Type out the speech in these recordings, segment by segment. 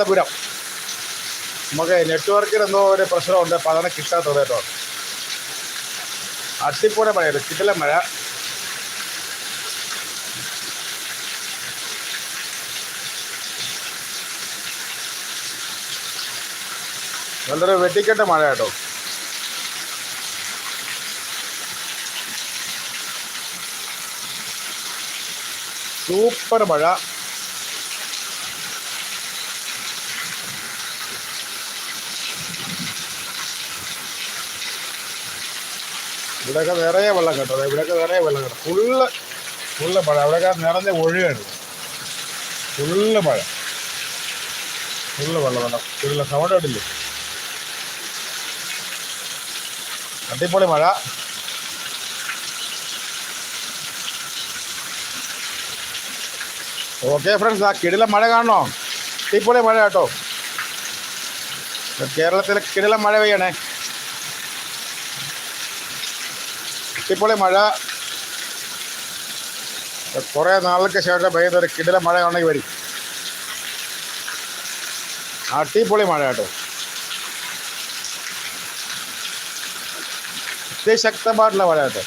തിരുവനന്തപുരം. നമുക്ക് നെറ്റ്വർക്കിന് എന്തോ ഒരു പ്രശ്നമുണ്ട്. അപ്പോൾ അതാണ് കിട്ടാത്തത് കേട്ടോ അട്ടിപ്പൂടെ മഴ കിട്ടില്ല മഴ. നല്ലൊരു വെട്ടിക്കെട്ട മഴ കേട്ടോ. സൂപ്പർ മഴ. ഇവിടെയൊക്കെ നിറയെ വെള്ളം കേട്ടോ. ഇവിടെയൊക്കെ നിറയെ വെള്ളം കേട്ടോ. ഫുള്ള് ഫുള്ള് മഴ. അവിടെയൊക്കെ നിറഞ്ഞ ഒഴുകാണ്. ഫുള്ള് മഴ. ഫുള്ള് വെള്ളം വെള്ളം ഫുള്ള് സൗണ്ട് കേട്ടില്ലേ? അടിപൊളി മഴ. ഓക്കെ ഫ്രണ്ട്സ് ആ കിടില മഴ കാണണോ? അടിപൊളി മഴ കേട്ടോ. കേരളത്തിലെ കിടില മഴ പെയ്യണേ. അടിപൊളി മഴ. കുറേ നാളുകൾക്ക് ശേഷം പെയ്ത ഒരു കിടില മഴ ഉണ്ടെങ്കിൽ വരും. അടിപൊളി മഴ കേട്ടോ. അതിശക്തമായിട്ടുള്ള മഴ കേട്ടോ.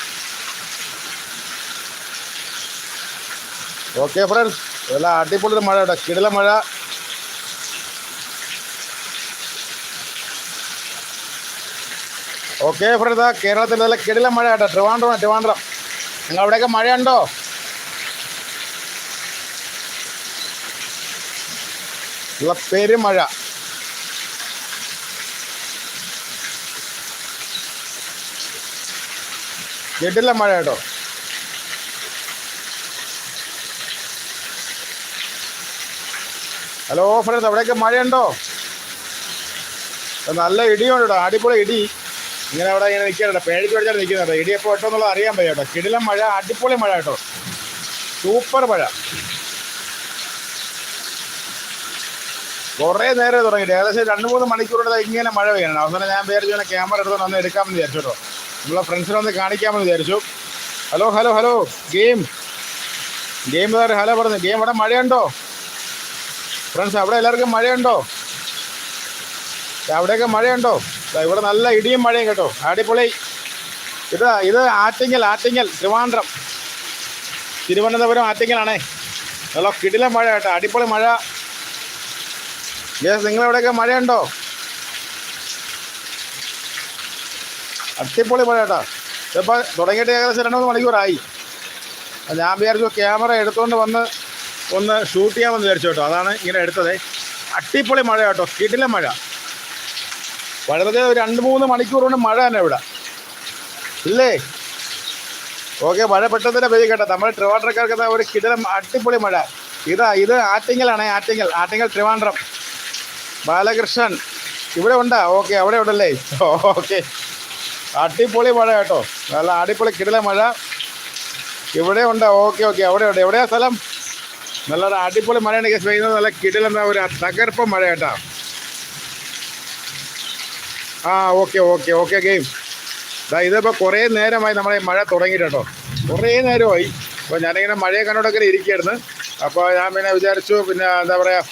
ഓക്കെ ഫ്രണ്ട്സ് എല്ലാം അടിപൊളി മഴ കേട്ടോ. കിടില മഴ. ഓക്കെ ഫ്രണ്ട്സ് ആ കേരളത്തിൽ നല്ല കിടില മഴ കേട്ടോ. ട്രിവാൻഡ്രം ട്രിവാൻഡ്രം. നിങ്ങൾ അവിടെയൊക്കെ മഴയുണ്ടോ? ഉള്ള പെരുമഴ കിടില മഴ കേട്ടോ. ഹലോ ഫ്രണ്ട്സ് അവിടെയൊക്കെ മഴയുണ്ടോ? നല്ല ഇടിയുണ്ട് കേട്ടോ. അടിപൊളി ഇടി. ഇങ്ങനെ അവിടെ ഇങ്ങനെ നിൽക്കാറുണ്ട് പേടിച്ച് പേടിച്ചാണ് നിൽക്കുന്നത് ഇടി കേട്ടോ എന്നുള്ളത് അറിയാൻ പറ്റും കേട്ടോ. കിടിലം മഴ അടിപൊളി മഴ കേട്ടോ. സൂപ്പർ മഴ. കുറേ നേരം തുടങ്ങിയിട്ട്. ഏകദേശം രണ്ട് മൂന്ന് മണിക്കൂറുടെ ഇങ്ങനെ മഴ പെയ്യണം. അവസാനം ഞാൻ വിചാരിച്ചു ഇങ്ങനെ ക്യാമറ എടുത്തോണ്ട് ഒന്ന് എടുക്കാമെന്ന് വിചാരിച്ചു കേട്ടോ. നമ്മളെ ഫ്രണ്ട്സിനൊന്ന് കാണിക്കാമെന്ന് വിചാരിച്ചു. Hello hello hello. Game. Game വേറെ ഹലോ പറഞ്ഞു. ഗെയിം അവിടെ മഴയുണ്ടോ? ഫ്രണ്ട്സ് അവിടെ എല്ലാവർക്കും മഴയുണ്ടോ? അവിടെയൊക്കെ മഴയുണ്ടോ? ഇവിടെ നല്ല ഇടിയും മഴയും കേട്ടോ. അടിപൊളി. ഇത് ഇത് ആറ്റിങ്ങൽ ആറ്റിങ്ങൽ ട്രിവാൻഡ്രം തിരുവനന്തപുരം ആറ്റിങ്ങലാണേ. നല്ല കിടില മഴ കേട്ടോ അടിപൊളി മഴ. യെസ് നിങ്ങളെവിടെയൊക്കെ മഴയുണ്ടോ? അടിപൊളി മഴ കേട്ടോ. ഇപ്പം തുടങ്ങിയിട്ട് ഏകദേശം രണ്ട് മൂന്ന് മണിക്കൂറായി. ഞാൻ വിചാരിച്ചു ക്യാമറ എടുത്തുകൊണ്ട് വന്ന് ഒന്ന് ഷൂട്ട് ചെയ്യാമെന്ന് വിചാരിച്ചു കേട്ടോ. അതാണ് ഇങ്ങനെ എടുത്തത്. അടിപൊളി മഴ കേട്ടോ കിടില മഴ. വളരെ രണ്ട് മൂന്ന് മണിക്കൂർ കൊണ്ട് മഴ തന്നെ ഇവിടെ. ഇല്ലേ? ഓക്കെ മഴ പെട്ടെന്ന് തന്നെ പെയ്യും കേട്ടോ. നമ്മുടെ ട്രിവാൻഡ്രക്കാർക്ക് ഒരു കിടലം അടിപൊളി മഴ. ഇതാ ഇത് ആറ്റിങ്ങലാണ് ആറ്റിങ്ങൽ ആറ്റിങ്ങൽ ട്രിവാൻഡ്രം. ബാലകൃഷ്ണൻ ഇവിടെ ഉണ്ടാ? ഓക്കെ അവിടെ ഉണ്ടല്ലേ? ഓക്കെ. അടിപൊളി മഴ കേട്ടോ. നല്ല അടിപൊളി കിടല മഴ. ഇവിടെ ഉണ്ട്? ഓക്കെ ഓക്കെ അവിടെ ഉണ്ട്. എവിടെയാ സ്ഥലം? നല്ല അടിപൊളി മഴയാണ് പെയ്യുന്നത്. നല്ല കിടലെന്താ ഒരു തകർപ്പ് മഴ കേട്ടോ. ആ ഓക്കെ ഓക്കെ ഓക്കെ ഗെയിം. ദാ ഇതിപ്പോൾ കുറേ നേരമായി നമ്മളെ മഴ തുടങ്ങിയിട്ടോ കുറേ നേരമായി. അപ്പോൾ ഞാനിങ്ങനെ മഴയെ കണ്ടോടൊക്കെ ഇരിക്കുകയായിരുന്നു അപ്പോൾ ഞാൻ പിന്നെ വിചാരിച്ചു പിന്നെ എന്താ പറയുക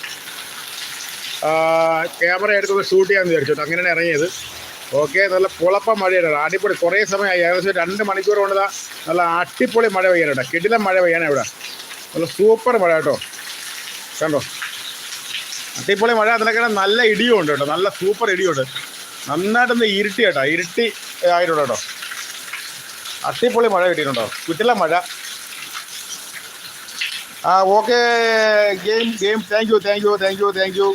ക്യാമറ എടുത്ത് ഷൂട്ട് ചെയ്യാമെന്ന് വിചാരിച്ചു അങ്ങനെയാണ് ഇറങ്ങിയത്. ഓക്കെ നല്ല പുളപ്പ മഴയാണ് അടിപൊളി. കുറേ സമയമായി ഏകദേശം രണ്ട് മണിക്കൂർ കൊണ്ട് ദാ നല്ല അടിപൊളി മഴ പെയ്യാനുണ്ട്. കിടിലം മഴ പെയ്യാനാണ് ഇവിടെ. നല്ല സൂപ്പർ മഴ കേട്ടോ. കണ്ടോ? അടിപൊളി മഴ. അതിനൊക്കെ നല്ല ഇടിയും ഉണ്ട് കേട്ടോ. നല്ല സൂപ്പർ ഇടിയുണ്ട്. നന്നായിട്ടൊന്ന് ഇരുട്ടി കേട്ടോ. ഇരുട്ടി ആയിട്ടുണ്ട് കേട്ടോ. അട്ടിപ്പൊളി മഴ കിട്ടിയിട്ടുണ്ടോ? കുറ്റില്ല മഴ. ആ okay. Game game. Thank you thank you thank you thank you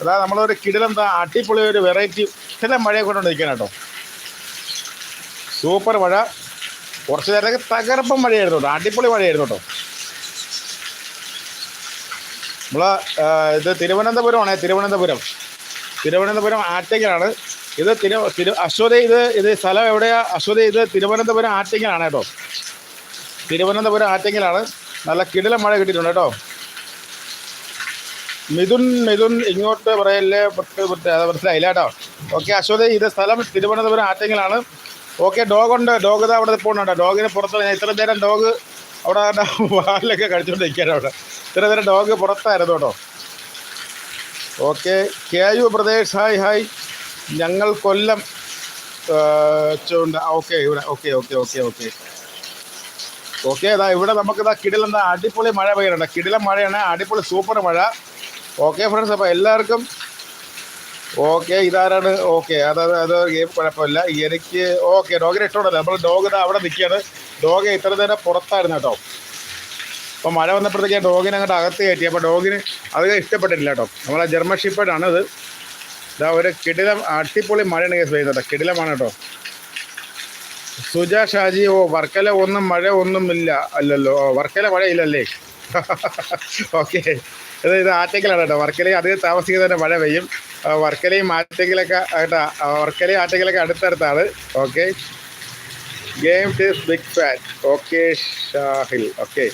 അതാ നമ്മളൊരു കിടിലെന്താ അട്ടിപ്പൊളി ഒരു വെറൈറ്റി ചില മഴയെ കൊണ്ടുകൊണ്ട് നിൽക്കണം കേട്ടോ. സൂപ്പർ മഴ. കുറച്ച് നേരത്തേക്ക് തകർപ്പം മഴയായിരുന്നു കേട്ടോ. അടിപൊളി മഴയായിരുന്നു കേട്ടോ. നമ്മൾ ഇത് തിരുവനന്തപുരമാണേ. തിരുവനന്തപുരം. തിരുവനന്തപുരം ആറ്റിങ്ങലാണ്. ഇത് തിരു തിരു അശ്വതി ഇത് ഇത് സ്ഥലം എവിടെയാ? അശ്വതി ഇത് തിരുവനന്തപുരം ആറ്റിങ്ങലാണ് കേട്ടോ. തിരുവനന്തപുരം ആറ്റിങ്ങലാണ്. നല്ല കിടില മഴ കിട്ടിയിട്ടുണ്ട് കേട്ടോ. മിഥുൻ മിഥുൻ ഇങ്ങോട്ട് പറയല്ലേ? മനസ്സിലായില്ല കേട്ടോ. ഓക്കെ അശ്വതി ഇത് സ്ഥലം തിരുവനന്തപുരം ആറ്റിങ്ങലാണ്. ഓക്കെ ഡോഗ് ഉണ്ട്. ഡോഗ് ഇതാ അവിടെ പോകുന്നുണ്ട് ഡോഗിന് പുറത്ത് ഇത്ര നേരം ഡോഗ് അവിടെ വാലിലൊക്കെ കഴിച്ചുകൊണ്ടിരിക്കുകയാണ് അവിടെ. ഇത്ര നേരം ഡോഗ് പുറത്തായിരുന്നു കേട്ടോ. Okay K U Pradesh hi hi. ഞങ്ങൾ കൊല്ലം ചൂണ്ട ഓക്കെ ഇവിടെ okay okay okay okay. Okay ഇതാ ഇവിടെ നമുക്ക് ഇതാ കിടിലം എന്താ അടിപൊളി മഴ പെയ്യുന്നുണ്ട്. കിടിലം മഴയാണ് അടിപൊളി സൂപ്പർ മഴ. ഓക്കെ ഫ്രണ്ട്സ് അപ്പോൾ എല്ലാവർക്കും ഓക്കെ ഇതാരാണ്? ഓക്കെ അതായത് അത് ഗെയിം കുഴപ്പമില്ല. എനിക്ക് ഓക്കെ ഡോഗിനെ ഇഷ്ടമുണ്ടല്ലോ. നമ്മൾ ഡോഗ് അവിടെ നിൽക്കുകയാണ്. ഡോഗ് ഇത്ര നേരം പുറത്തായിരുന്നു കേട്ടോ. അപ്പോൾ മഴ വന്നപ്പോഴത്തേക്ക് ഡോഗിനെ അങ്ങോട്ട് അകത്ത് കയറ്റി. അപ്പോൾ ഡോഗിന് അത് ഇഷ്ടപ്പെട്ടിട്ടില്ല കേട്ടോ. നമ്മളെ ജർമ്മൻ ഷിപ്പേഡാണ് ഇത് ഇതാ ഒരു കിടിലം അടിപൊളി മഴയാണ് കേസ് പെയ്യുന്നത്. കിടിലമാണ് കേട്ടോ. സുജ ഷാജി ഓ വർക്കല ഒന്നും മഴ ഒന്നും ഇല്ല. അല്ലല്ലോ വർക്കല മഴ ഇല്ലല്ലേ ഓക്കെ ഇത് ഇത് ആറ്റക്കലാണ് കേട്ടോ. വർക്കലയും അധികം താമസിക്കുന്ന തന്നെ മഴ പെയ്യും. വർക്കലയും ആറ്റക്കലൊക്കെ കേട്ടോ വർക്കലയും ആറ്റക്കലൊക്കെ അടുത്തടുത്താണ്. Okay game ടീസ് big fan okay Shahil okay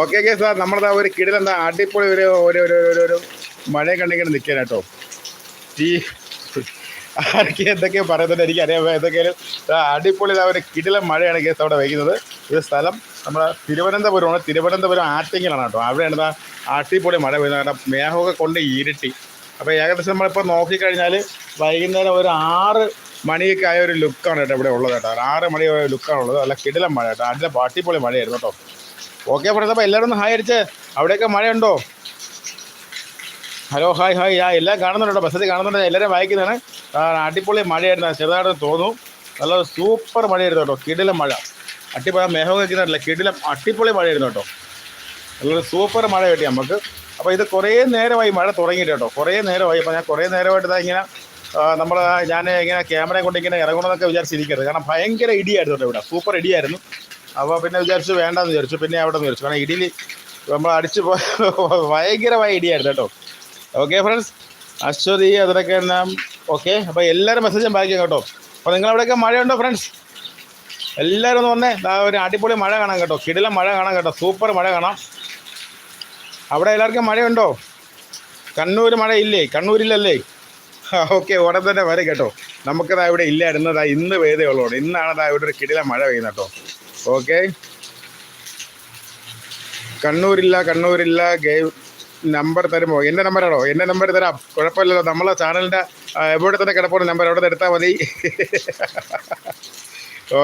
okay okay sir നമ്മളതാ ഒരു കിടിലെന്താ അടിപൊളി ഒരു ഒരു ഒരു ഒരു മഴ കണ്ടിങ്ങനെ നിൽക്കാൻ കേട്ടോ. ഈ ആരൊക്കെ എന്തൊക്കെയോ പറയുന്നുണ്ട് എനിക്കറിയാം. എന്തൊക്കെയാലും ദാ അടിപൊളി ഒരു കിടിലം മഴയാണ് കേസ് അവിടെ വയ്ക്കുന്നത്. ഇത് സ്ഥലം നമ്മുടെ തിരുവനന്തപുരമാണ്. തിരുവനന്തപുരം ആറ്റിങ്ങലാണ് കേട്ടോ. അവിടെയാണ് അടിപൊളി മഴ പെയ്യുന്നത്. കാരണം മേഘമൊക്കെ കൊണ്ട് ഇരുട്ടി. അപ്പോൾ ഏകദേശം നമ്മളിപ്പോൾ നോക്കിക്കഴിഞ്ഞാൽ വൈകുന്നേരം ഒരു ആറ് മണിയൊക്കെ ആയ ഒരു ലുക്കാണ് കേട്ടോ ഇവിടെ ഉള്ളത് കേട്ടോ. ആറ് മണി ലുക്കാണ് ഉള്ളത്. അല്ല കിടിലം മഴ കേട്ടോ. അടിപൊളി മഴയായിരുന്നു കേട്ടോ. ഓക്കെ പറഞ്ഞപ്പോൾ എല്ലാവരും ഒന്ന് ഹായ് അടിച്ച്. അവിടെയൊക്കെ മഴയുണ്ടോ? Hello hi hi. ആ എല്ലാം കാണുന്നുണ്ടോ? ബസ്സിൽ കാണുന്നുണ്ട്? എല്ലാവരും വായിക്കുന്നതാണ്. അടിപൊളി മഴയായിരുന്നു. ചെറുതായിട്ട് തോന്നും നല്ല സൂപ്പർ മഴയായിരുന്നു കേട്ടോ. കിടിലം മഴ. അടിപൊളി മേഘം വയ്ക്കുന്നില്ല കിടിലം അടിപൊളി മഴയായിരുന്നു കേട്ടോ. നല്ലൊരു സൂപ്പർ മഴ കിട്ടി നമുക്ക്. അപ്പോൾ ഇത് കുറേ നേരമായി മഴ തുടങ്ങിയിട്ട് കേട്ടോ. കുറേ നേരമായി. അപ്പോൾ ഞാൻ കുറേ നേരമായിട്ട് ഇതാ ഇങ്ങനെ നമ്മൾ ഞാൻ ഇങ്ങനെ ക്യാമറയും കൊണ്ട് ഇങ്ങനെ ഇറങ്ങണമെന്നൊക്കെ വിചാരിച്ചിരിക്കരുത് കാരണം ഭയങ്കര ഇടിയായിരുന്നു കേട്ടോ ഇവിടെ. സൂപ്പർ ഇടിയായിരുന്നു. അപ്പോൾ പിന്നെ വിചാരിച്ചു വേണ്ടെന്ന് വിചാരിച്ചു. പിന്നെ അവിടെ നിന്ന് വിചാരിച്ചു. കാരണം ഇടിയിൽ നമ്മൾ അടിച്ച് ഭയങ്കരമായ ഇടിയായിരുന്നു കേട്ടോ. ഓക്കെ ഫ്രണ്ട്സ് അശ്വതി അതിനൊക്കെ എന്നാ ഓക്കെ അപ്പോൾ എല്ലാവരും മെസ്സേജും ബാക്കി കേട്ടോ. അപ്പോൾ നിങ്ങളവിടെയൊക്കെ മഴയുണ്ടോ ഫ്രണ്ട്സ് എല്ലാവരും ഒന്ന് വന്നേ. ഒരു അടിപൊളി മഴ കാണാം കേട്ടോ. കിടിലം മഴ കാണാം കേട്ടോ. സൂപ്പർ മഴ കാണാം. അവിടെ എല്ലാവർക്കും മഴയുണ്ടോ? കണ്ണൂർ മഴ ഇല്ലേ? കണ്ണൂരില്ലല്ലേ ഓക്കെ ഉടൻ തന്നെ വരെ കേട്ടോ. നമുക്കതാ ഇവിടെ ഇല്ലായിരുന്നു ഇന്ന് പെയ്തേ ഉള്ളൂ ഇന്നാണ് ഇവിടെ ഒരു കിടില മഴ പെയ്യുന്നത് കേട്ടോ. ഓക്കെ കണ്ണൂരില്ല കണ്ണൂരില്ല. ഗെയിം നമ്പർ തരുമോ? എന്റെ നമ്പറാണോ എന്റെ നമ്പർ തരാം. കുഴപ്പമില്ലല്ലോ. നമ്മളെ ചാനലിന്റെ എവിടെ തന്നെ കിടപ്പുള്ള നമ്പർ അവിടെ നിന്ന് എടുത്താൽ മതി.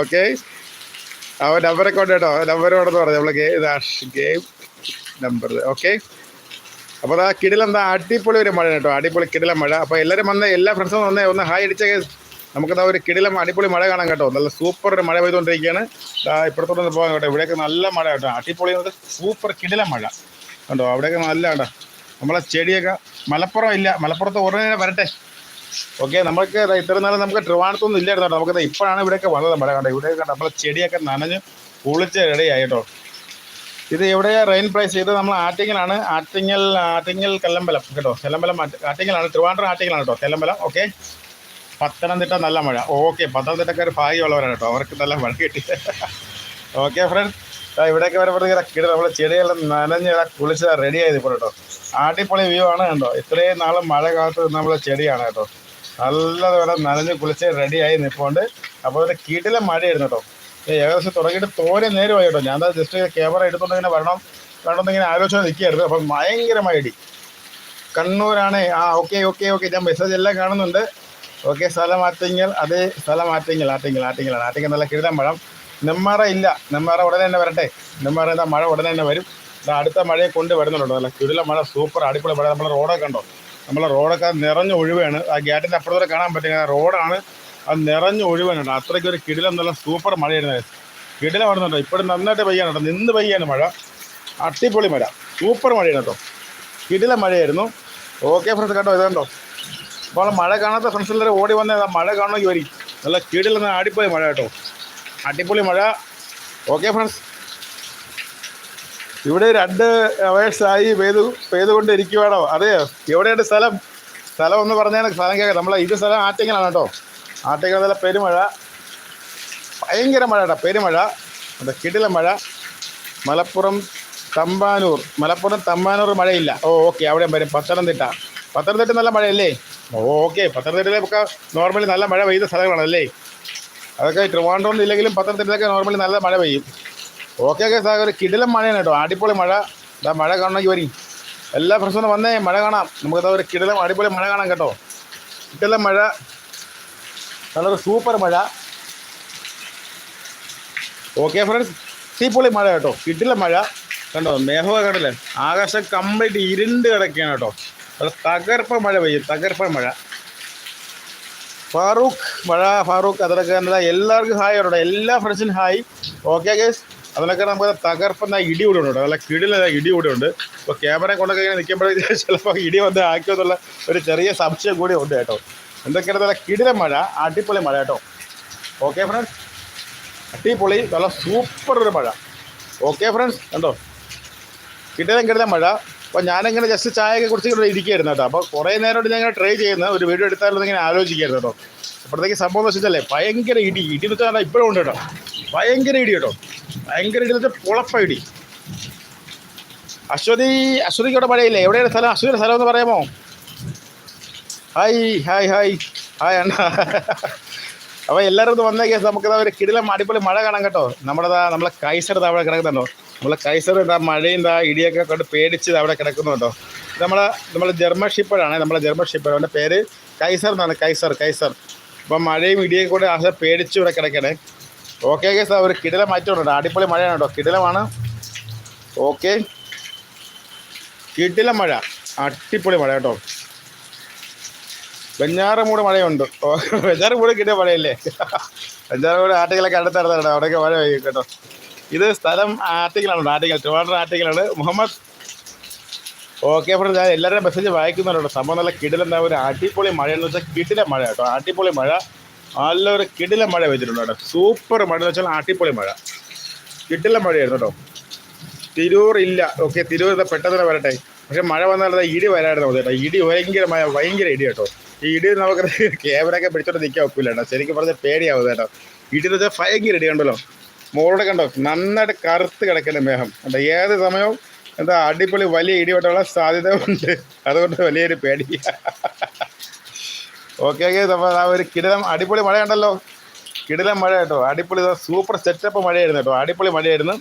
ഓക്കെ. അവൻ നമ്പറൊക്കെ ഉണ്ട് കേട്ടോ. നമ്പർ വേണമെന്ന് പറഞ്ഞു. നമ്മൾ ഗെയിം നമ്പർ. ഓക്കെ. അപ്പോൾ ആ കിടിലെന്താ അടിപൊളി ഒരു മഴ കേട്ടോ. അടിപൊളി കിടിലം മഴ. അപ്പോൾ എല്ലാവരും വന്ന് എല്ലാ ഫ്രണ്ട്സും വന്ന് ഒന്ന് ഹായ് അടിച്ച നമുക്കതാ ഒരു കിടിലം അടിപൊളി മഴ കാണാം കേട്ടോ. നല്ല സൂപ്പർ ഒരു മഴ പെയ്തുകൊണ്ടിരിക്കുകയാണ്. ഇപ്പുറത്തോട്ട് പോകാൻ കേട്ടോ ഇവിടെയൊക്കെ നല്ല മഴ കേട്ടോ. അടിപൊളി സൂപ്പർ കിടിലം മഴ. കണ്ടോ അവിടെയൊക്കെ നല്ല കണ്ടോ? നമ്മളെ ചെടിയൊക്കെ മലപ്പുറം ഇല്ല മലപ്പുറത്ത് ഉടനെ വരട്ടെ. ഓക്കെ നമുക്ക് ഇത്ര നേരം നമുക്ക് ട്രിവാണത്തൊന്നും ഇല്ലായിരുന്നു കേട്ടോ. നമുക്ക് ഇപ്പോഴാണ് ഇവിടെയൊക്കെ വന്നത് മഴ കണ്ടോ? ഇവിടെയൊക്കെ കണ്ടോ നമ്മളെ ചെടിയൊക്കെ നനഞ്ഞ് കുളിച്ച് റെഡിയായി കേട്ടോ. ഇത് എവിടെയാ റെയിൻ പ്രൈസ് ഇത് നമ്മൾ ആറ്റിങ്ങലാണ്. ആറ്റിങ്ങൽ ആറ്റിങ്ങൽ കല്ലമ്പലം കേട്ടോ. കല്ലമ്പലം ആറ്റി- ആറ്റിങ്ങലാണ് ട്രിവാൻഡ്രം ആറ്റിങ്ങലാണ് കേട്ടോ. കല്ലമ്പലം ഓക്കെ പത്തനംതിട്ട നല്ല മഴ. ഓക്കെ പത്തനംതിട്ടക്കാർ ഭാഗ്യമുള്ളവരാണ് കേട്ടോ. അവർക്ക് നല്ല മഴ കിട്ടി. ഓക്കെ ഫ്രണ്ട്സ് ഇവിടെയൊക്കെ വരുമ്പോഴത്തേക്ക് കിട നമ്മൾ ചെടിയെല്ലാം നനഞ്ഞ് കുളിച്ച് റെഡി ആയത് ഇപ്പോൾ കേട്ടോ. അടിപൊളി വ്യൂ ആണ് കണ്ടോ. ഇത്രയും നാളും മഴ കാലത്ത് നമ്മളെ ചെടിയാണ് കേട്ടോ. നല്ലതുപോലെ നനഞ്ഞ് കുളിച്ച് റെഡിയായി നിൽപ്പുണ്ട് അപ്പോൾ ഒരു കീട്ടിലെ മഴയായിരുന്നു കേട്ടോ. ഏകദേശം തുടങ്ങിയിട്ട് തോനെ നേരമായി കേട്ടോ. ഞാൻ ജസ്റ്റ് ക്യാമറ എടുത്തുകൊണ്ട് ഇങ്ങനെ വരണം. വേണമെന്ന് ഇങ്ങനെ ആലോചന നിൽക്കുകയായിരുന്നു അപ്പം ഭയങ്കരമായ ഇടി കണ്ണൂരാണ്. ആ ഓക്കെ ഓക്കെ ഓക്കെ ഞാൻ മെസ്സേജ് എല്ലാം കാണുന്നുണ്ട്. ഓക്കെ സ്ഥലം ആറ്റിങ്ങൽ. അതേ സ്ഥലം ആറ്റിങ്ങൽ ആറ്റിങ്ങൽ ആറ്റിങ്ങലാണ്. ആറ്റിങ്ങൽ നല്ല കിഴുതാൻ മഴം നെമ്മാറ ഇല്ല. നെമ്മാറ ഉടനെ തന്നെ വരട്ടെ. നെമ്മാറ എന്താ മഴ ഉടനെ തന്നെ വരും. അടുത്ത മഴയെ കൊണ്ട് വരുന്നുണ്ടോ നല്ല ചുരുള മഴ സൂപ്പർ അടിപൊളി മഴ. നമ്മളെ റോഡൊക്കെ കണ്ടോ? നമ്മളെ റോഡൊക്കെ നിറഞ്ഞ് ഒഴിവാണ്. ആ ഗേറ്റിന്റെ അപ്പുറത്തോടെ കാണാൻ പറ്റില്ല റോഡാണ് അത് നിറഞ്ഞ് ഒഴിവാനുണ്ട് അത്രയ്ക്ക് ഒരു കിടിലം നല്ല സൂപ്പർ മഴയായിരുന്നു. കിടിലം വരുന്നുണ്ടോ ഇപ്പോഴും നന്നായിട്ട് പെയ്യാണ് കേട്ടോ. നിന്ന് പെയ്യാണ് മഴ. അടിപൊളി മഴ. സൂപ്പർ മഴയാണ് കേട്ടോ. കിടില മഴയായിരുന്നു. ഓക്കെ ഫ്രണ്ട്സ് കേട്ടോ ഇതുണ്ടോ അപ്പോൾ മഴ കാണാത്ത ഫ്രണ്ട്സ് എല്ലാവരും ഓടി വന്നാൽ മഴ കാണണമെങ്കിൽ വരി. നല്ല കിടിലെന്ന് അടിപൊളി മഴ കേട്ടോ. അടിപൊളി മഴ. ഓക്കെ ഫ്രണ്ട്സ് ഇവിടെ രണ്ട് അവേഴ്സായി പെയ്തു പെയ്തുകൊണ്ടിരിക്കുവാണോ അതെയോ എവിടെയാണ് സ്ഥലം? സ്ഥലം ഒന്ന് പറഞ്ഞാൽ സ്ഥലം കേൾക്കാം. നമ്മളെ ഇത് സ്ഥലം ആറ്റിങ്ങലാണ് കേട്ടോ. ആറ്റിങ്ങൽ നല്ല പെരുമഴ. ഭയങ്കര മഴ കേട്ടോ പെരുമഴ. അത് കിടില മഴ. മലപ്പുറം തമ്പാനൂർ. മലപ്പുറം തമ്പാനൂർ മഴയില്ല. ഓ ഓക്കെ അവിടെ വരും. പത്തനംതിട്ട. പത്തനംതിട്ട നല്ല മഴയല്ലേ? ഓക്കെ പത്തനംതിട്ടയിലൊക്കെ നോർമലി നല്ല മഴ പെയ്ത സ്ഥലങ്ങളാണല്ലേ അതൊക്കെ ട്രിവാൻഡ്രം ഇല്ലെങ്കിലും പത്തനംതിട്ടയൊക്കെ നോർമലി നല്ല മഴ പെയ്യും. ഓക്കെ ഓക്കെ സാർ ഒരു കിടിലം മഴയാണ് കേട്ടോ. അടിപൊളി മഴ. ഇതാ മഴ കാണണമെങ്കിൽ വരി. എല്ലാ ഫ്രണ്ട്സും വന്നേ മഴ കാണാം. നമുക്കത് ഒരു കിടലം അടിപൊളി മഴ കാണാം കേട്ടോ. കിടലം മഴ. നല്ലൊരു സൂപ്പർ മഴ. ഓക്കെ ഫ്രണ്ട്സ് തീപ്പൊളി മഴ കേട്ടോ. കിട്ടില്ല മഴ. കണ്ടോ മേഘമൊക്കെ കണ്ടില്ലേ? ആകാശം കംപ്ലീറ്റ് ഇരുണ്ട് കിടക്കുകയാണ് കേട്ടോ. തകർപ്പ മഴ പെയ്യും തകർപ്പ മഴ. ഫാറൂഖ് മഴ ഫാറൂഖ് അതിലൊക്കെ എല്ലാവർക്കും ഹായ് കേട്ടോ എല്ലാ ഫ്രണ്ട്സിനും ഹായ് ഓക്കെ ഗേസ് അതിലൊക്കെ നമുക്ക് തകർപ്പെന്ന ഇടി കൂടെ ഉണ്ട് നല്ല കിടില ഇടി കൂടെ ഉണ്ട്. ഇപ്പോൾ ക്യാമറ കൊണ്ടൊക്കെ ഇങ്ങനെ നിൽക്കുമ്പോഴേ ചിലപ്പോൾ ഇടി വന്ന് ആക്കിയോ എന്നുള്ള ഒരു ചെറിയ സംശയം കൂടി ഉണ്ട് കേട്ടോ. എന്തൊക്കെയാണ് നല്ല കിടില മഴ അടിപൊളി മഴ കേട്ടോ. ഓക്കെ ഫ്രണ്ട്സ് അടിപൊളി നല്ല സൂപ്പർ ഒരു മഴ. ഓക്കെ ഫ്രണ്ട്സ് കണ്ടോ? കിടിലം കിട്ടിയ മഴ. അപ്പോൾ ഞാനിങ്ങനെ ജസ്റ്റ് ചായയൊക്കെ ഇവിടെ ഇരിക്കുകയായിരുന്നു കേട്ടോ. അപ്പോൾ കുറേ നേരമായിട്ട് ഞാൻ ട്രൈ ചെയ്യുന്ന. ഒരു വീഡിയോ എടുത്താലും ഇങ്ങനെ ആലോചിക്കുകയായിരുന്നു കേട്ടോ. അപ്പോഴത്തേക്ക് സംഭവം എന്ന് വെച്ചാലേ ഭയങ്കര ഇടി. ഇടി വെച്ചാൽ ഇപ്പോഴും ഉണ്ട് കേട്ടോ. ഭയങ്കര ഇടി കേട്ടോ. ഭയങ്കര ഇടി വെച്ചാൽ പുളപ്പ ഇടി. അശ്വതി അശ്വതിക്ക് ഇവിടെ മഴയില്ലേ? എവിടെയാണ് സ്ഥലം? അശ്വതിയുടെ സ്ഥലം എന്ന് പറയാമോ? ഹായ് ഹായ് ഹായ് ഹായ് അണ്ണ. അപ്പോൾ എല്ലാവരും ഒന്ന് വന്നേക്കാം. നമുക്കതാ നമുക്ക് ഒരു കിടിലം അടിപൊളി മഴ കാണാം കേട്ടോ. നമ്മുടെ നമ്മളെ കൈസർ അവിടെ കിടക്കുന്നുണ്ടോ? നമ്മളെ കൈസർ എന്താ മഴയും എന്താ ഇടിയൊക്കെ കൊണ്ട് പേടിച്ച് അവിടെ കിടക്കുന്നു കേട്ടോ. നമ്മളെ നമ്മളെ ജർമ്മൻ ഷിപ്പറാണ് നമ്മളെ ജർമ്മൻ ഷിപ്പർ അവന്റെ പേര് കൈസർ എന്നാണ്. Kaiser Kaiser. അപ്പം മഴയും ഇടിയൊക്കെ കൂടെ ആശ പേടിച്ച് ഇവിടെ കിടക്കണേ. ഓക്കെ കേസ് ഒരു കിടല മാറ്റമുണ്ട് അടിപൊളി മഴയാണ് കേട്ടോ. കിടലമാണ്. ഓക്കെ കിടില മഴ. അടിപൊളി മഴ കേട്ടോ. വെഞ്ഞാറമൂട് മഴയുണ്ട്. വെഞ്ഞാറമൂട് കിട്ടിയ മഴയല്ലേ? വെഞ്ഞാറമൂട് ആട്ടുകളൊക്കെ അടുത്തടുത്താണ് അവിടെയൊക്കെ മഴ പെയ്യും കേട്ടോ. ഇത് സ്ഥലം ആർട്ടിക്കലാണ് ആർട്ടിക്കൽ ട്രിവാൻഡ്രം ആർട്ടിക്കലാണ്. മുഹമ്മദ്. ഓക്കെ അപ്പോൾ ഞാൻ എല്ലാവരുടെയും മെസ്സേജ് വായിക്കുന്നുണ്ട് സംഭവം നല്ല കിടിലെന്താ ഒരു അടിപൊളി മഴ എന്ന് വെച്ചാൽ കിടില മഴ കേട്ടോ. അടിപൊളി മഴ. നല്ലൊരു കിടില മഴ വെച്ചിട്ടുണ്ട് കേട്ടോ. സൂപ്പർ മഴ എന്ന് വെച്ചാൽ അടിപൊളി മഴ. കിടില മഴയായിരുന്നു കേട്ടോ. തിരൂർ ഇല്ല. ഓക്കെ തിരൂർ പെട്ടെന്ന് വരട്ടെ. പക്ഷെ മഴ വന്നാൽ ഇടി വരായിരുന്നു കേട്ടോ. ഇടി ഭയങ്കര മഴ ഭയങ്കര ഇടി കേട്ടോ. ഈ ഇടി നമുക്ക് ക്യാമറയൊക്കെ പിടിച്ചോണ്ട് നിൽക്കാൻ ഒക്കില്ല കേട്ടോ. ശരിക്കും പറഞ്ഞാൽ പേടിയാവും കേട്ടോ. ഇടി എന്ന് വെച്ചാൽ ഭയങ്കര ഇടി കണ്ടല്ലോ. മോളോടെ കണ്ടോ? നന്നായിട്ട് കറുത്ത് കിടക്കുന്ന മേഹം കണ്ടോ? ഏത് സമയവും എന്താ അടിപൊളി വലിയ ഇടിവെട്ടുള്ള സാധ്യത ഉണ്ട്. അതുകൊണ്ട് വലിയൊരു പേടി. ഓക്കെ ഓക്കെ അപ്പോൾ ആ ഒരു കിടിലം അടിപൊളി മഴ ഉണ്ടല്ലോ. കിടിലം മഴ കേട്ടോ. അടിപൊളി സൂപ്പർ സെറ്റപ്പ് മഴയായിരുന്നു കേട്ടോ. അടിപൊളി മഴയായിരുന്നു.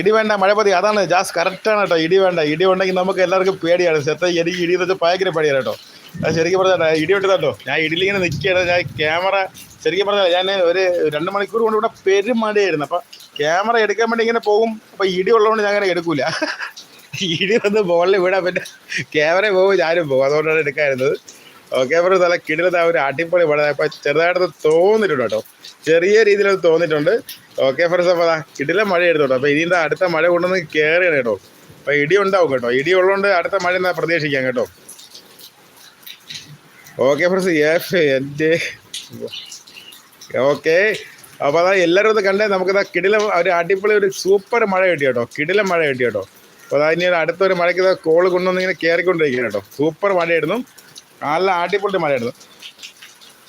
ഇടി വേണ്ട മഴ പതി. അതാണ് ജാസ് കറക്റ്റാണ് കേട്ടോ. ഇടി വേണ്ട. ഇടി ഉണ്ടെങ്കിൽ നമുക്ക് എല്ലാവർക്കും പേടിയാണ്. സെത്ത എനിക്ക് ഇടി എന്ന് വെച്ചാൽ ഭയങ്കര പേടിയാണ് കേട്ടോ. അത് ശരിക്കും പറഞ്ഞാൽ ഇടി വെട്ടതല്ലോ ഞാൻ ഇടിലിങ്ങനെ നിൽക്കുകയാണ്. ഞാൻ ക്യാമറ ശരിക്കും പറഞ്ഞാൽ ഞാൻ ഒരു രണ്ട് മണിക്കൂർ കൊണ്ട് ഇവിടെ പെരുമഴയായിരുന്നു. അപ്പം ക്യാമറ എടുക്കാൻ വേണ്ടി ഇങ്ങനെ പോകും. അപ്പം ഇടി ഉള്ളതുകൊണ്ട് ഞാൻ അങ്ങനെ എടുക്കൂല. ഇടി വന്ന് ബോളിൽ വിടാൻ പിന്നെ ക്യാമറ പോകും ഞാനും പോകും. അതുകൊണ്ടാണ് എടുക്കാറുന്നത് ഓക്കെ അപ്പോൾ നല്ല ആ ഒരു അടിപൊളി പടം. അപ്പം ചെറുതായിട്ട് തോന്നിട്ടുണ്ട് കേട്ടോ. ചെറിയ രീതിയിൽ തോന്നിയിട്ടുണ്ട്. ഓക്കെ ഫ്രണ്ട്സ് അപ്പോൾ അതാ കിടില മഴ എടുത്തോട്ടോ അപ്പോൾ ഇനി അടുത്ത മഴ കൊണ്ടുവന്ന് കയറിയാണ് കേട്ടോ. അപ്പോൾ ഇടി ഉണ്ടാവും കേട്ടോ. ഇടി ഉള്ളതുകൊണ്ട് അടുത്ത മഴ എന്നാ പ്രതീക്ഷിക്കാം കേട്ടോ. ഓക്കെ ഫ്രസ് എന്റെ ഓക്കെ. അപ്പോൾ അതാ എല്ലാവരും ഒന്ന് കണ്ടേ നമുക്കതാ കിടില ഒരു അടിപൊളി ഒരു സൂപ്പർ മഴ കിട്ടി കേട്ടോ കിടില മഴ കിട്ടി കേട്ടോ അപ്പോൾ അതാ ഇനി അടുത്തൊരു മഴയ്ക്ക് കോൾ കൊണ്ടുവന്ന് ഇങ്ങനെ കയറിക്കൊണ്ടിരിക്കുന്നു കേട്ടോ. സൂപ്പർ മഴയായിരുന്നു. നല്ല അടിപൊളി മഴയായിരുന്നു.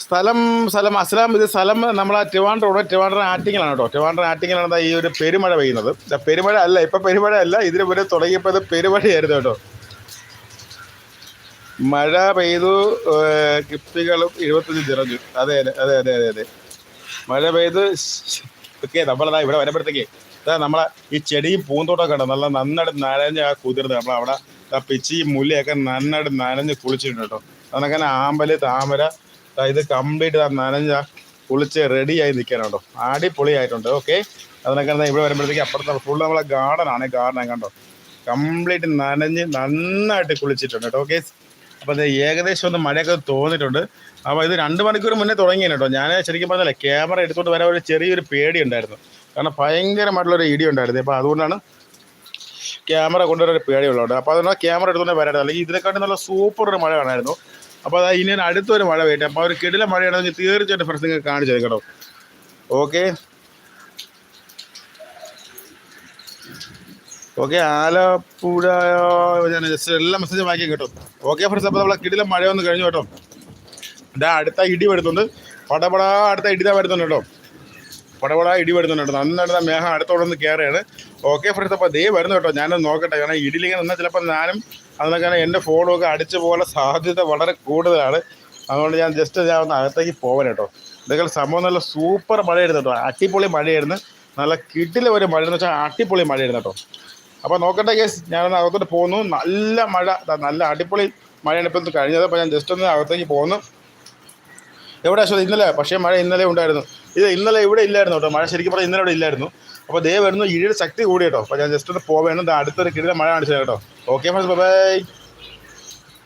സ്ഥലം സ്ഥലം അസ്ലാം ഇത് സ്ഥലം നമ്മളെ ട്രിവാൻഡ്രം ട്രിവാൻഡ്രം ആറ്റിങ്ങിലാണ് കേട്ടോ. ട്രിവാൻഡ്രം ആറ്റിങ്ങിലാണ് ഈ ഒരു പെരുമഴ പെയ്യുന്നത്. പെരുമഴ അല്ല ഇപ്പം പെരുമഴ അല്ല ഇതിന് മുന്നേ തുടങ്ങിയപ്പോൾ ഇത് പെരുമഴയായിരുന്നു കേട്ടോ. മഴ പെയ്തു കിപ്പികളും ഇരുപത്തഞ്ച് നിറഞ്ഞു അതെ അതെ അതെ അതെ അതെ അതെ. മഴ പെയ്ത് ഓക്കെ നമ്മളതാ ഇവിടെ വരുമ്പോഴത്തേക്ക് അതാ നമ്മളെ ഈ ചെടിയും പൂന്തോട്ടമൊക്കെ ഉണ്ട് നല്ല നന്നായിട്ട് നനഞ്ഞ് ആ കുതിർന്ന് നമ്മളവിടെ ആ പിച്ചിയും മുല്ലയൊക്കെ നന്നായിട്ട് നനഞ്ഞ് കുളിച്ചിട്ടുണ്ട് കേട്ടോ. അതിനൊക്കെ ആമ്പൽ താമര ഇത് കംപ്ലീറ്റ് ആ നനഞ്ഞ കുളിച്ച് റെഡിയായി നിൽക്കാനുണ്ടോ അടിപൊളിയായിട്ടുണ്ട് ഓക്കെ. അതിനൊക്കെ ഇവിടെ വരുമ്പോഴത്തേക്ക് അപ്പുറത്ത് ഫുൾ നമ്മളെ ഗാർഡൻ ആണ് ഗാർഡൻ കണ്ടോ. കംപ്ലീറ്റ് നനഞ്ഞ് നന്നായിട്ട് കുളിച്ചിട്ടുണ്ട് കേട്ടോ ഓക്കെ. അപ്പോൾ ഏകദേശം ഒന്ന് മഴയൊക്കെ തോന്നിയിട്ടുണ്ട്. അപ്പോൾ ഇത് രണ്ട് മണിക്കൂർ മുന്നേ തുടങ്ങിയാണ് കേട്ടോ ഞാൻ ശരിക്കും പറഞ്ഞാലേ ക്യാമറ എടുത്തുകൊണ്ട് വരാൻ ഒരു ചെറിയൊരു പേടി ഉണ്ടായിരുന്നു കാരണം ഭയങ്കരമായിട്ടുള്ളൊരു ഇടി ഉണ്ടായിരുന്നു അപ്പോൾ അതുകൊണ്ടാണ് ക്യാമറ കൊണ്ടുവരാൻ പേടിയുള്ളതുകൊണ്ട്. പേടിയുള്ളത് അപ്പോൾ അതുകൊണ്ട് ക്യാമറ എടുത്തുകൊണ്ട് വരാൻ അല്ലെങ്കിൽ ഇതിനെക്കാട്ടും നല്ല സൂപ്പർ ഒരു മഴ കാണായിരുന്നു. അപ്പോൾ അതാ ഇനി അടുത്തൊരു മഴ വേണ്ടി അപ്പോൾ ഒരു കിടില മഴയാണെങ്കിൽ തീർച്ചയായിട്ടും ഫ്രണ്ട്സ് നിങ്ങൾ കാണിച്ചു കേട്ടോ. ഓക്കെ ഓക്കെ ആലപ്പുഴ ഞാൻ ജസ്റ്റ് എല്ലാ മെസ്സേജും വായിക്കും കേട്ടോ. ഓക്കെ ഫ്രണ്ട്സ് അപ്പോൾ നമ്മളെ കിടിലം മഴ വന്ന് കഴിഞ്ഞു കേട്ടോ. ഇതാ അടുത്ത ഇടി വരുന്നുണ്ട്. പടപടാ അടുത്ത ഇടി ഇതാ വരുന്നുണ്ട് കേട്ടോ. പടപടാ ഇടി വരുന്നുണ്ട് കേട്ടോ. നന്നായിട്ട് മേഘം അടുത്തോടെ ഒന്ന് കയറുകയാണ് ഓക്കെ ഫ്രണ്ട്സ് അപ്പോൾ ദേ വരുന്നു കേട്ടോ. ഞാനത് നോക്കട്ടെ. കാരണം ഇടിലിങ്ങനെ നിന്നാൽ ചിലപ്പോൾ ഞാനും അതിനൊക്കെ എന്റെ ഫോണൊക്കെ അടിച്ചു പോകാൻ സാധ്യത വളരെ കൂടുതലാണ്. അതുകൊണ്ട് ഞാൻ ജസ്റ്റ് ഞാൻ ഒന്ന് അകത്തേക്ക് പോകാൻ കേട്ടോ. ഇതൊക്കെ സംഭവം നല്ല സൂപ്പർ മഴയായിരുന്നു കേട്ടോ. അടിപൊളി മഴയായിരുന്നു. നല്ല കിട്ടിലെ ഒരു മഴ എന്ന് വെച്ചാൽ അടിപൊളി മഴയായിരുന്നു കേട്ടോ. അപ്പോൾ നോക്കട്ടെ കേസ് ഞാൻ അകത്തോട്ട് പോകുന്നു. നല്ല മഴ. നല്ല അടിപൊളി മഴയാണ് ഇപ്പം കഴിഞ്ഞത്. അപ്പോൾ ഞാൻ ജസ്റ്റ് ഒന്ന് അകത്തേക്ക് പോകുന്നു. എവിടെ അശ്വത്? ഇന്നലെ? പക്ഷേ മഴ ഇന്നലെ ഉണ്ടായിരുന്നു. ഇത് ഇന്നലെ ഇവിടെ ഇല്ലായിരുന്നു കേട്ടോ. മഴ ശരിക്കും പറഞ്ഞാൽ ഇന്നലെ ഇവിടെ ഇല്ലായിരുന്നു. അപ്പോൾ ദേ വരുന്നു ഇഴിയുടെ ശക്തി കൂടി കേട്ടോ. അപ്പോൾ ഞാൻ ജസ്റ്റ് ഒന്ന് പോവേണം. ദാ അടുത്തൊരു കിടിലെ മഴ കാണിച്ചത് കേട്ടോ. Okay friends bye